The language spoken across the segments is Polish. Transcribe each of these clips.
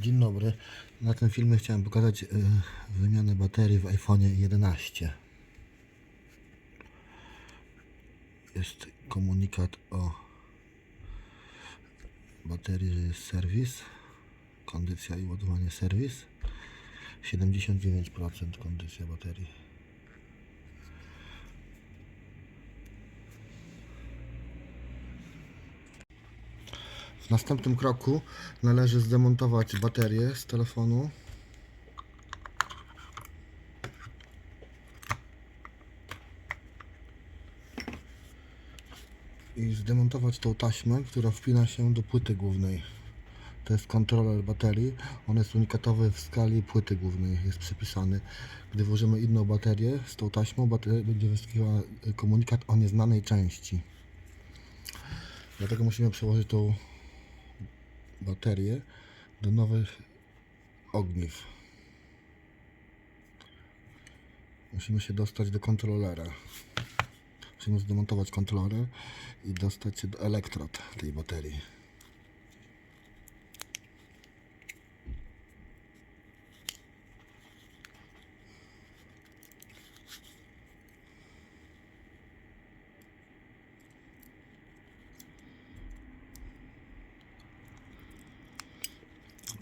Dzień dobry. Na tym filmie chciałem pokazać y, wymianę baterii w iPhone 11. Jest komunikat o baterii, że jest serwis. Kondycja i ładowanie serwis. 79% kondycja baterii. W następnym kroku należy zdemontować baterię z telefonu. I zdemontować tą taśmę, która wpina się do płyty głównej. To jest kontroler baterii. On jest unikatowy w skali płyty głównej. Jest przypisany. Gdy włożymy inną baterię z tą taśmą, bateria będzie wyskakiwała komunikat o nieznanej części. Dlatego musimy przełożyć tą baterię do nowych ogniw. Musimy się dostać do kontrolera. Musimy zdemontować kontroler i dostać się do elektrod tej baterii.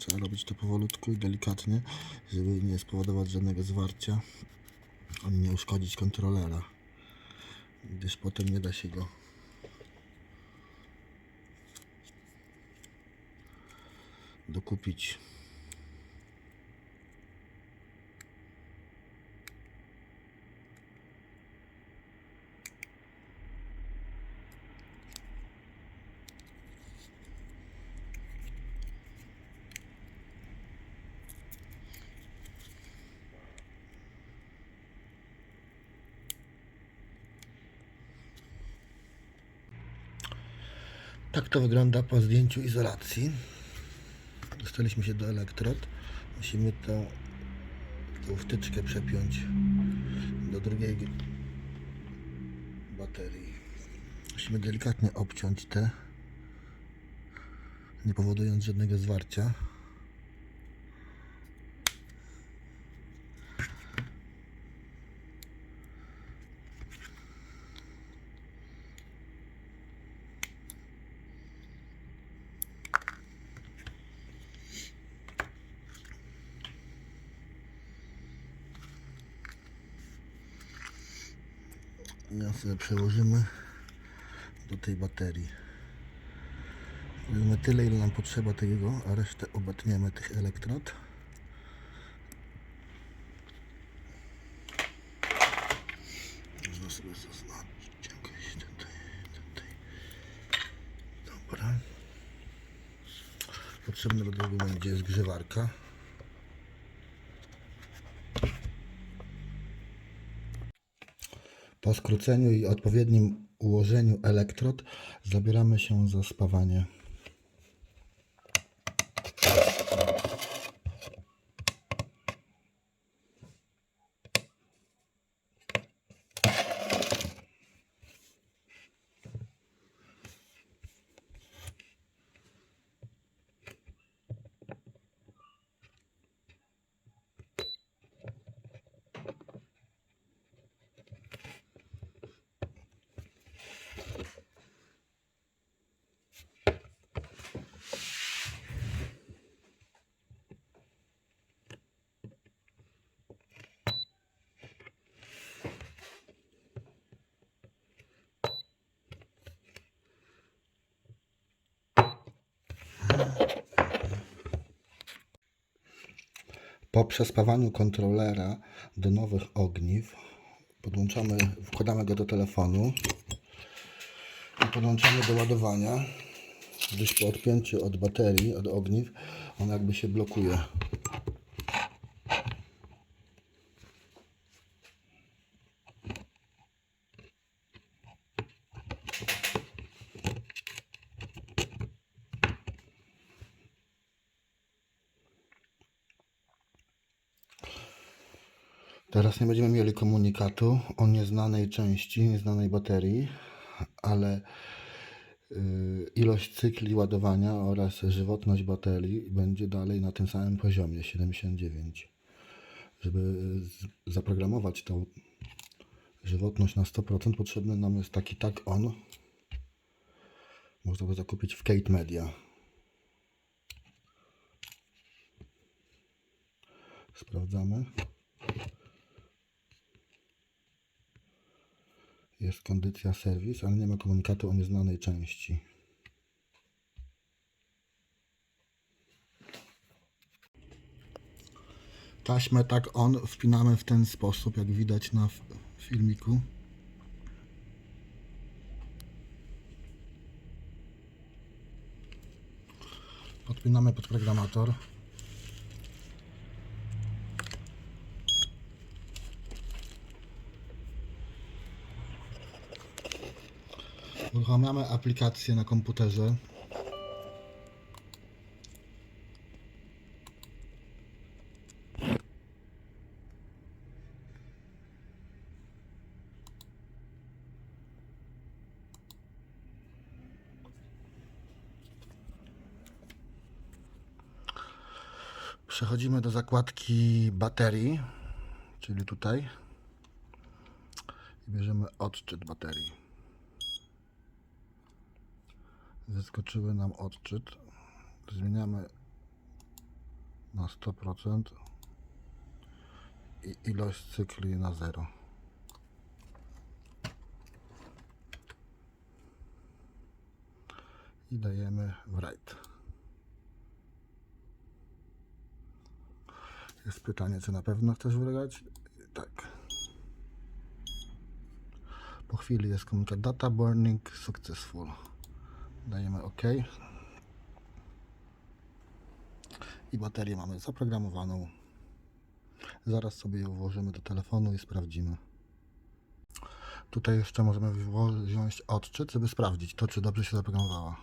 Trzeba robić to powolutku i delikatnie, żeby nie spowodować żadnego zwarcia ani nie uszkodzić kontrolera, gdyż potem nie da się go dokupić. Tak to wygląda po zdjęciu izolacji. Dostaliśmy się do elektrod. Musimy tą, tą wtyczkę przepiąć do drugiej baterii. Musimy delikatnie obciąć te, nie powodując żadnego zwarcia. Ją sobie przełożymy do tej baterii. Weźmy tyle, ile nam potrzeba tego, a resztę obetniemy tych elektrod. Można sobie zaznaczyć jakoś tutaj, tutaj. Dobra. Potrzebna do tego będzie zgrzewarka. Po skróceniu i odpowiednim ułożeniu elektrod zabieramy się za spawanie. Po przespawaniu kontrolera do nowych ogniw podłączamy, wkładamy go do telefonu i podłączamy do ładowania, gdyż po odpięciu od baterii, od ogniw, on jakby się blokuje. Teraz nie będziemy mieli komunikatu o nieznanej części, nieznanej baterii, ale yy, ilość cykli ładowania oraz żywotność baterii będzie dalej na tym samym poziomie 79. Żeby zaprogramować tą żywotność na 100% potrzebny nam jest taki tak on. Można go zakupić w Kate Media. Sprawdzamy. Jest kondycja serwis, ale nie ma komunikatu o nieznanej części. Taśmę tak on wpinamy w ten sposób, jak widać na filmiku. Podpinamy pod programator. Uruchamiamy aplikację na komputerze. Przechodzimy do zakładki baterii, czyli tutaj. I bierzemy odczyt baterii. Wyskoczyły nam odczyt. Zmieniamy na 100% i ilość cykli na 0. I dajemy w right. Jest pytanie, czy na pewno chcesz wygrać? Tak. Po chwili jest komunikat data burning successful. Dajemy OK. I baterię mamy zaprogramowaną. Zaraz sobie ją włożymy do telefonu i sprawdzimy. Tutaj jeszcze możemy wziąć odczyt, żeby sprawdzić to, czy dobrze się zaprogramowała.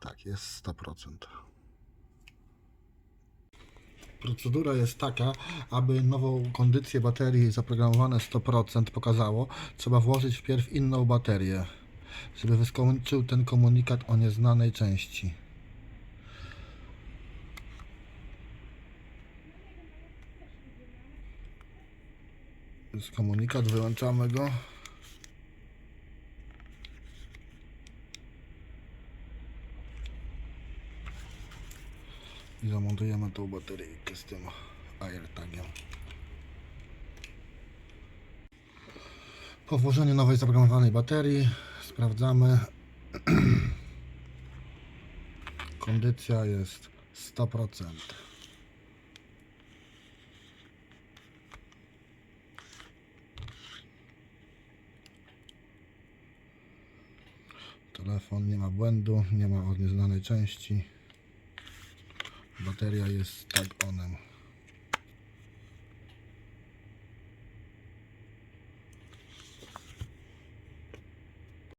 Tak, jest 100%. Procedura jest taka, aby nową kondycję baterii zaprogramowane 100% pokazało, trzeba włożyć wpierw inną baterię, żeby wyskoczył ten komunikat o nieznanej części. Jest komunikat, wyłączamy go. I zamontujemy tą bateryjkę z tym AirTagiem. Po włożeniu nowej zaprogramowanej baterii sprawdzamy. Kondycja jest 100%. Telefon nie ma błędu, nie ma od nieznanej części. Bateria jest tak onem.